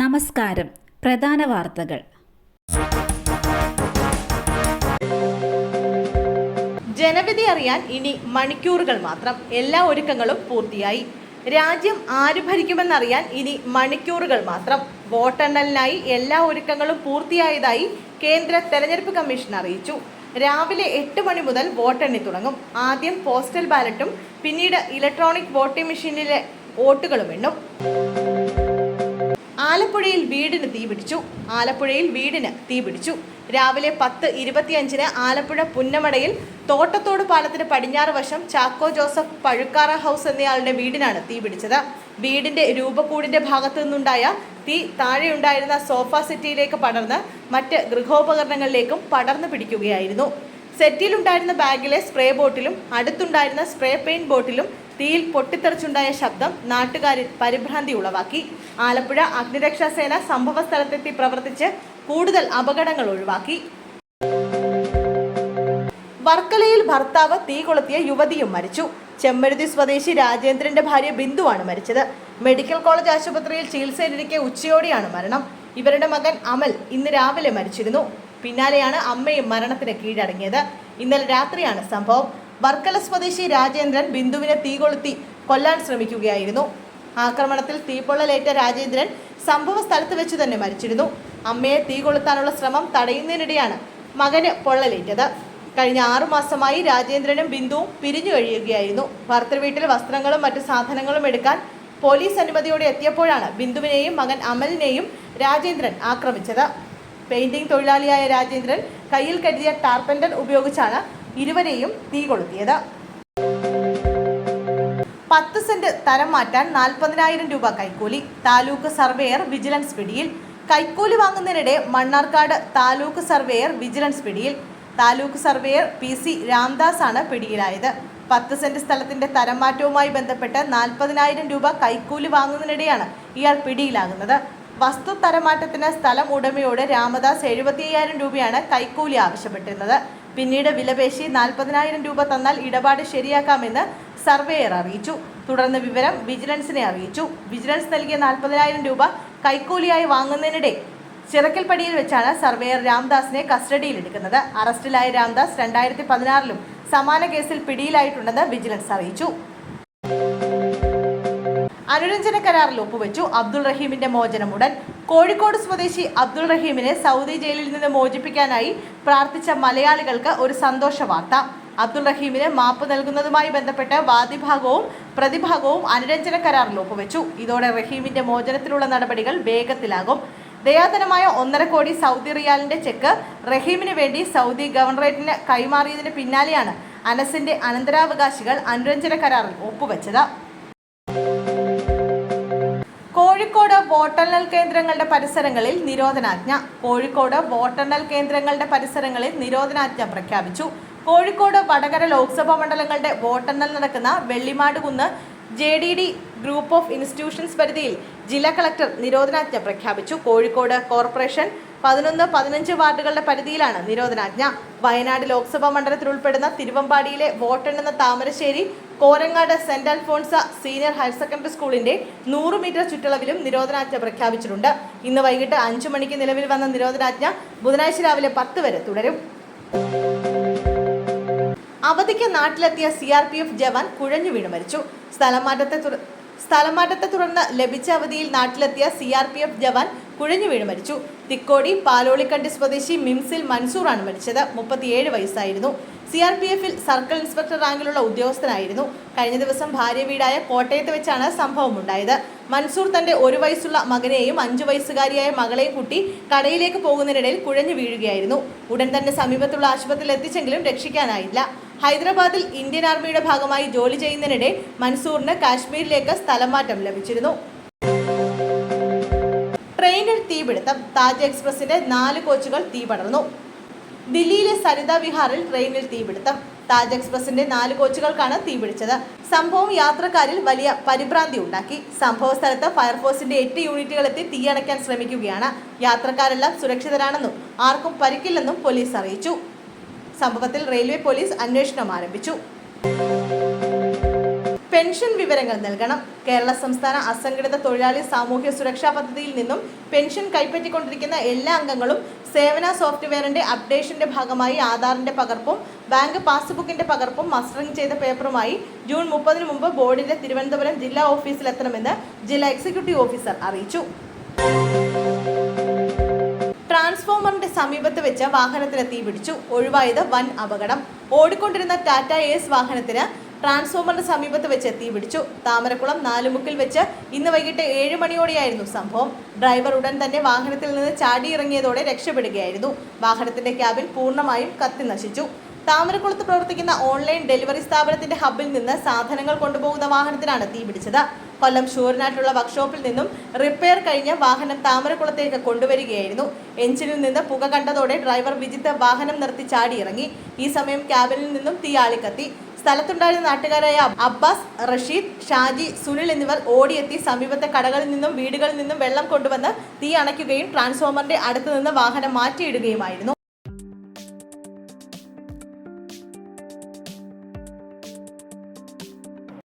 നമസ്കാരം. പ്രധാന വാർത്തകൾ. ജനവിധി അറിയാൻ ഇനി മണിക്കൂറുകൾ മാത്രം. എല്ലാ ഒരുക്കങ്ങളും പൂർത്തിയായി. രാജ്യം ആര് ഭരിക്കുമെന്നറിയാൻ ഇനി മണിക്കൂറുകൾ മാത്രം. വോട്ടെണ്ണലിനായി എല്ലാ ഒരുക്കങ്ങളും പൂർത്തിയായതായി കേന്ദ്ര തെരഞ്ഞെടുപ്പ് കമ്മീഷൻ അറിയിച്ചു. രാവിലെ എട്ട് മണി മുതൽ വോട്ടെണ്ണി തുടങ്ങും. ആദ്യം പോസ്റ്റൽ ബാലറ്റും പിന്നീട് ഇലക്ട്രോണിക് വോട്ടിംഗ് മെഷീനിലെ വോട്ടുകളും എണ്ണും. ആലപ്പുഴയിൽ വീടിന് തീപിടിച്ചു ആലപ്പുഴയിൽ വീടിന് തീപിടിച്ചു രാവിലെ പത്ത് ഇരുപത്തിയഞ്ചിന് ആലപ്പുഴ പുന്നമടയിൽ തോട്ടത്തോട് പാലത്തിന് പടിഞ്ഞാറ് വശം ചാക്കോ ജോസഫ് പഴുക്കാറ ഹൗസ് എന്നയാളുടെ വീടിനാണ് തീപിടിച്ചത് വീടിന്റെ രൂപക്കൂടിന്റെ ഭാഗത്തു നിന്നുണ്ടായ തീ താഴെയുണ്ടായിരുന്ന സോഫ സെറ്റിയിലേക്ക് പടർന്ന് മറ്റ് ഗൃഹോപകരണങ്ങളിലേക്കും പടർന്നു പിടിക്കുകയായിരുന്നു. സെറ്റിലുണ്ടായിരുന്ന ബാഗിലെ സ്പ്രേ ബോട്ടിലും അടുത്തുണ്ടായിരുന്ന സ്പ്രേ പെയിന്റ് ബോട്ടിലും തീയിൽ പൊട്ടിത്തെറിച്ചുണ്ടായ ശബ്ദം നാട്ടുകാരിൽ പരിഭ്രാന്തി ഉളവാക്കി. ആലപ്പുഴ അഗ്നിരക്ഷാ സേന സംഭവ സ്ഥലത്തെത്തി പ്രവർത്തിച്ച് കൂടുതൽ അപകടങ്ങൾ ഒഴിവാക്കി. വർക്കലയിൽ ഭർത്താവ് തീ കൊളുത്തിയ യുവതിയും മരിച്ചു. ചെമ്മരുതി സ്വദേശി രാജേന്ദ്രന്റെ ഭാര്യ ബിന്ദുവാണ് മരിച്ചത്. മെഡിക്കൽ കോളേജ് ആശുപത്രിയിൽ ചികിത്സയിലിരിക്കെ ഉച്ചയോടെയാണ് മരണം. ഇവരുടെ മകൻ അമൽ ഇന്ന് രാവിലെ മരിച്ചിരുന്നു. പിന്നാലെയാണ് അമ്മയും മരണത്തിന് കീഴടങ്ങിയത്. ഇന്നലെ രാത്രിയാണ് സംഭവം. വർക്കല സ്വദേശി രാജേന്ദ്രൻ ബിന്ദുവിനെ തീ കൊളുത്തി കൊല്ലാൻ ശ്രമിക്കുകയായിരുന്നു. ആക്രമണത്തിൽ തീപ്പൊള്ളലേറ്റ രാജേന്ദ്രൻ സംഭവ സ്ഥലത്ത് വെച്ച് തന്നെ മരിച്ചിരുന്നു. അമ്മയെ തീ കൊളുത്താനുള്ള ശ്രമം തടയുന്നതിനിടെയാണ് മകന് പൊള്ളലേറ്റത്. കഴിഞ്ഞ ആറു മാസമായി രാജേന്ദ്രനും ബിന്ദുവും പിരിഞ്ഞു കഴിയുകയായിരുന്നു. ഭർത്തൃവീട്ടിൽ വസ്ത്രങ്ങളും മറ്റു സാധനങ്ങളും എടുക്കാൻ പോലീസ് അനുമതിയോടെ എത്തിയപ്പോഴാണ് ബിന്ദുവിനെയും മകൻ അമലിനെയും രാജേന്ദ്രൻ ആക്രമിച്ചത്. പെയിന്റിംഗ് തൊഴിലാളിയായ രാജേന്ദ്രൻ കയ്യിൽ കരുതിയ ടാർപെൻഡൻ ഉപയോഗിച്ചാണ് ഇരുവരെയും തീ കൊളുത്തിയത്. പത്ത് സെന്റ് തരം മാറ്റാൻ നാൽപ്പതിനായിരം രൂപ കൈക്കൂലി. താലൂക്ക് സർവേയർ വിജിലൻസ് പിടിയിൽ. കൈക്കൂലി വാങ്ങുന്നതിനിടെ മണ്ണാർക്കാട് താലൂക്ക് സർവേയർ വിജിലൻസ് പിടിയിൽ. Taluk surveyor P C Ramdas ആണ് പിടിയിലായത്. പത്ത് സെന്റ് സ്ഥലത്തിന്റെ തരം മാറ്റവുമായി ബന്ധപ്പെട്ട് നാൽപ്പതിനായിരം രൂപ കൈക്കൂലി വാങ്ങുന്നതിനിടെയാണ് ഇയാൾ പിടിയിലാകുന്നത്. വസ്തു തരമാറ്റത്തിന് സ്ഥലം ഉടമയോട് രാമദാസ് എഴുപത്തി അയ്യായിരം രൂപയാണ് കൈക്കൂലി ആവശ്യപ്പെട്ടിരുന്നത്. പിന്നീട് വിലപേശി നാൽപ്പതിനായിരം രൂപ തന്നാൽ ഇടപാട് ശരിയാക്കാമെന്ന് സർവേയർ അറിയിച്ചു. തുടർന്ന് വിവരം വിജിലൻസിനെ അറിയിച്ചു. വിജിലൻസ് നൽകിയ നാൽപ്പതിനായിരം രൂപ കൈക്കൂലിയായി വാങ്ങുന്നതിനിടെ ചിറക്കൽപ്പടിയിൽ വെച്ചാണ് സർവേയർ രാംദാസിനെ കസ്റ്റഡിയിലെടുക്കുന്നത് അറസ്റ്റിലായ രാംദാസ് രണ്ടായിരത്തി പതിനാറിലും സമാന കേസിൽ പിടിയിലായിട്ടുണ്ടെന്ന് വിജിലൻസ് അറിയിച്ചു. അനുരഞ്ജന കരാറിൽ ഒപ്പുവെച്ചു അബ്ദുൾ റഹീമിന്റെ മോചനം ഉടൻ. കോഴിക്കോട് സ്വദേശി അബ്ദുൾ റഹീമിനെ സൗദി ജയിലിൽ നിന്ന് മോചിപ്പിക്കാനായി പ്രാർത്ഥിച്ച മലയാളികൾക്ക് ഒരു സന്തോഷ വാർത്ത. അബ്ദുൾ റഹീമിന് മാപ്പ് നൽകുന്നതുമായി ബന്ധപ്പെട്ട് വാദിഭാഗവും പ്രതിഭാഗവും അനുരഞ്ജന കരാറിൽ ഒപ്പുവെച്ചു. ഇതോടെ റഹീമിന്റെ മോചനത്തിലുള്ള നടപടികൾ വേഗത്തിലാകും. ദയാധനമായ ഒന്നര കോടി സൗദി റിയാലിന്റെ ചെക്ക് റഹീമിന് വേണ്ടി സൗദി ഗവർണറേറ്റിന് കൈമാറിയതിന് പിന്നാലെയാണ് അനസിന്റെ അനന്തരാവകാശികൾ അനുരഞ്ജന കരാറിൽ ഒപ്പുവെച്ചത്. വോട്ടെണ്ണൽ കേന്ദ്രങ്ങളുടെ പരിസരങ്ങളിൽ നിരോധനാജ്ഞ. കോഴിക്കോട് വോട്ടെണ്ണൽ കേന്ദ്രങ്ങളുടെ പരിസരങ്ങളിൽ നിരോധനാജ്ഞ പ്രഖ്യാപിച്ചു. കോഴിക്കോട് വടകര ലോക്സഭാ മണ്ഡലങ്ങളുടെ വോട്ടെണ്ണൽ നടക്കുന്ന Vellimadukunnu J D D group of institutions പരിധിയിൽ ജില്ലാ കളക്ടർ നിരോധനാജ്ഞ പ്രഖ്യാപിച്ചു. കോഴിക്കോട് കോർപ്പറേഷൻ പതിനൊന്ന് പതിനഞ്ച് വാർഡുകളുടെ പരിധിയിലാണ് നിരോധനാജ്ഞ. വയനാട് ലോക്സഭാ മണ്ഡലത്തിൽ ഉൾപ്പെടുന്ന തിരുവമ്പാടിയിലെ വോട്ടെണ്ണുന്ന Thamarassery Korangad saint Alphonsa senior higher secondary സ്കൂളിന്റെ നൂറ് മീറ്റർ ചുറ്റളവിലും നിരോധനാജ്ഞ പ്രഖ്യാപിച്ചിട്ടുണ്ട്. ഇന്ന് വൈകിട്ട് അഞ്ചു മണിക്ക് നിലവിൽ വന്ന നിരോധനാജ്ഞ ബുധനാഴ്ച രാവിലെ പത്ത് വരെ തുടരും. അവധിക്ക് നാട്ടിലെത്തിയ C R P F jawan കുഴഞ്ഞു വീണ് മരിച്ചു. സ്ഥലം മാറ്റത്തെ തുട സ്ഥലം മാറ്റത്തെ തുടർന്ന് ലഭിച്ച അവധിയിൽ നാട്ടിലെത്തിയ C R P F jawan കുഴഞ്ഞു വീണ് മരിച്ചു. തിക്കോടി പാലോളിക്കണ്ടി സ്വദേശി മിംസിൽ മൻസൂറാണ് മരിച്ചത്. മുപ്പത്തിയേഴ് വയസ്സായിരുന്നു. സി ആർ പി എഫിൽ സർക്കിൾ ഇൻസ്പെക്ടർ റാങ്കിലുള്ള ഉദ്യോഗസ്ഥനായിരുന്നു. കഴിഞ്ഞ ദിവസം ഭാര്യ വീടായ കോട്ടയത്ത് വെച്ചാണ് സംഭവം ഉണ്ടായത് മൻസൂർ തന്റെ ഒരു വയസ്സുള്ള മകനെയും അഞ്ചു വയസ്സുകാരിയായ മകളെയും കൂട്ടി കടയിലേക്ക് പോകുന്നതിനിടയിൽ കുഴഞ്ഞു വീഴുകയായിരുന്നു. ഉടൻ തന്നെ സമീപത്തുള്ള ആശുപത്രിയിൽ എത്തിച്ചെങ്കിലും രക്ഷിക്കാനായില്ല. ഹൈദരാബാദിൽ ഇന്ത്യൻ ആർമിയുടെ ഭാഗമായി ജോലി ചെയ്യുന്നതിനിടെ മൻസൂറിന് കാശ്മീരിലേക്ക് സ്ഥലം മാറ്റം ലഭിച്ചിരുന്നു. ട്രെയിനിൽ തീപിടുത്തം. താജ് എക്സ്പ്രസിന്റെ നാല് കോച്ചുകൾ തീ പടർന്നു. ദില്ലിയിലെ സരിത വിഹാറിൽ ട്രെയിനിൽ തീപിടുത്തം. താജ് എക്സ്പ്രസിന്റെ നാല് കോച്ചുകൾക്കാണ് തീപിടിച്ചത്. സംഭവം യാത്രക്കാരിൽ വലിയ പരിഭ്രാന്തി ഉണ്ടാക്കി. സംഭവ സ്ഥലത്ത് ഫയർഫോഴ്സിന്റെ എട്ട് യൂണിറ്റുകൾ എത്തി തീയണയ്ക്കാൻ ശ്രമിക്കുകയാണ്. യാത്രക്കാരെല്ലാം സുരക്ഷിതരാണെന്നും ആർക്കും പരിക്കില്ലെന്നും പോലീസ് അറിയിച്ചു. സംഭവത്തിൽ റെയിൽവേ പോലീസ് അന്വേഷണം ആരംഭിച്ചു. പെൻഷൻ വിവരങ്ങൾ നൽകണം. കേരള സംസ്ഥാന അസംഘടിത തൊഴിലാളി സാമൂഹ്യ സുരക്ഷാ പദ്ധതിയിൽ നിന്നും പെൻഷൻ കൈപ്പറ്റിക്കൊണ്ടിരിക്കുന്ന എല്ലാ അംഗങ്ങളും സേവന സോഫ്റ്റ്വെയറിന്റെ അപ്ഡേഷന്റെ ഭാഗമായി ആധാറിന്റെ പകർപ്പും ബാങ്ക് പാസ്ബുക്കിന്റെ പകർപ്പും മസ്റ്ററിംഗ് ചെയ്ത പേപ്പറുമായി ജൂൺ മുപ്പതിന് മുമ്പ് ബോർഡിന്റെ തിരുവനന്തപുരം ജില്ലാ ഓഫീസിലെത്തണമെന്ന് ജില്ലാ എക്സിക്യൂട്ടീവ് ഓഫീസർ അറിയിച്ചു. ട്രാൻസ്ഫോമറിന്റെ സമീപത്ത് വെച്ച് വാഹനത്തിന് തീപിടിച്ചു. ഒഴിവായത് വൻ അപകടം. ഓടിക്കൊണ്ടിരുന്ന ടാറ്റ എസ് വാഹനത്തിന് ട്രാൻസ്ഫോമറിന്റെ സമീപത്ത് വെച്ച് തീപിടിച്ചു താമരക്കുളം നാലുമുക്കിൽ വെച്ച് ഇന്ന് വൈകിട്ട് ഏഴ് മണിയോടെയായിരുന്നു സംഭവം. ഡ്രൈവർ ഉടൻ തന്നെ വാഹനത്തിൽ നിന്ന് ചാടിയിറങ്ങിയതോടെ രക്ഷപ്പെടുകയായിരുന്നു. വാഹനത്തിന്റെ ക്യാബിൻ പൂർണമായും കത്തി നശിച്ചു. താമരക്കുളത്ത് പ്രവർത്തിക്കുന്ന ഓൺലൈൻ ഡെലിവറി സ്ഥാപനത്തിന്റെ ഹബിൽ നിന്ന് സാധനങ്ങൾ കൊണ്ടുപോകുന്ന വാഹനത്തിനാണ് തീപിടിച്ചത് കൊല്ലം ഷൂറിനായിട്ടുള്ള വർക്ക്ഷോപ്പിൽ നിന്നും റിപ്പയർ കഴിഞ്ഞ വാഹനം താമരക്കുളത്തേക്ക് കൊണ്ടുവരികയായിരുന്നു. എഞ്ചിനിൽ നിന്ന് പുക കണ്ടതോടെ ഡ്രൈവർ വിജിത്ത് വാഹനം നിർത്തി ചാടിയിറങ്ങി. ഈ സമയം ക്യാബിനിൽ നിന്നും തീ ആളിക്കത്തി. സ്ഥലത്തുണ്ടായിരുന്ന നാട്ടുകാരായ അബ്ബാസ് റഷീദ് ഷാജി സുനിൽ എന്നിവർ ഓടിയെത്തി സമീപത്തെ കടകളിൽ നിന്നും വീടുകളിൽ നിന്നും വെള്ളം കൊണ്ടുവന്ന് തീ അണയ്ക്കുകയും ട്രാൻസ്ഫോമറിന്റെ അടുത്ത് നിന്ന് വാഹനം മാറ്റിയിടുകയുമായിരുന്നു.